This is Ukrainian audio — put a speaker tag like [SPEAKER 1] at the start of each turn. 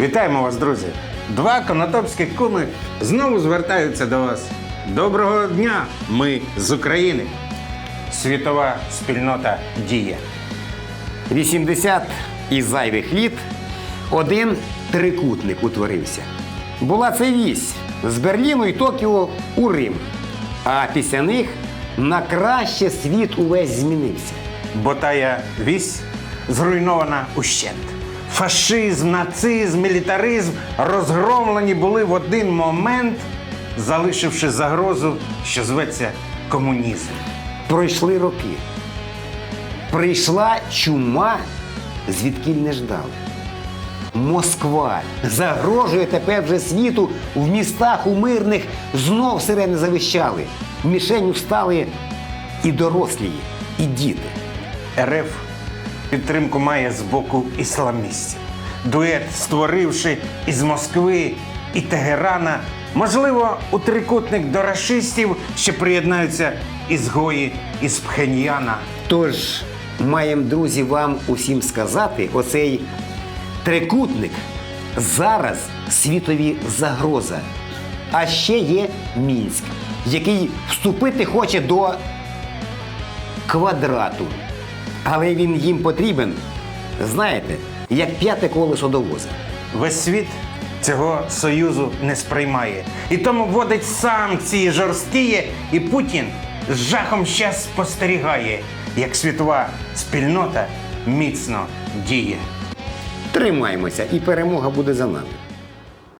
[SPEAKER 1] Вітаємо вас, друзі! Два конотопські куми знову звертаються до вас. Доброго дня! Ми з України. Світова спільнота діє.
[SPEAKER 2] 80 із зайвих літ один трикутник утворився. Була це вісь з Берліну і Токіо у Рим. А після них на краще світ увесь змінився.
[SPEAKER 1] Бо тая вісь зруйнована ущент. Фашизм, нацизм, мілітаризм розгромлені були в один момент, залишивши загрозу, що зветься комунізм.
[SPEAKER 2] Пройшли роки. Прийшла чума, звідкіль не ждали. Москва загрожує тепер вже світу в містах у мирних знов сирени завищали. Мішенью стали і дорослі, і діти.
[SPEAKER 1] РФ підтримку має з боку ісламістів. Дует, створивши із Москви і Тегерана, можливо, у трикутник до рашистів ще приєднаються ізгої із Пхеньяна.
[SPEAKER 2] Тож маємо, друзі, вам усім сказати, оцей трикутник зараз світові загроза. А ще є Мінськ, який вступити хоче до квадрату. Але він їм потрібен, знаєте, як п'яте колесо до воза.
[SPEAKER 1] Весь світ цього союзу не сприймає. І тому вводить санкції жорсткі, і Путін з жахом щас спостерігає, як світова спільнота міцно діє.
[SPEAKER 2] Тримаємося, і перемога буде за нами.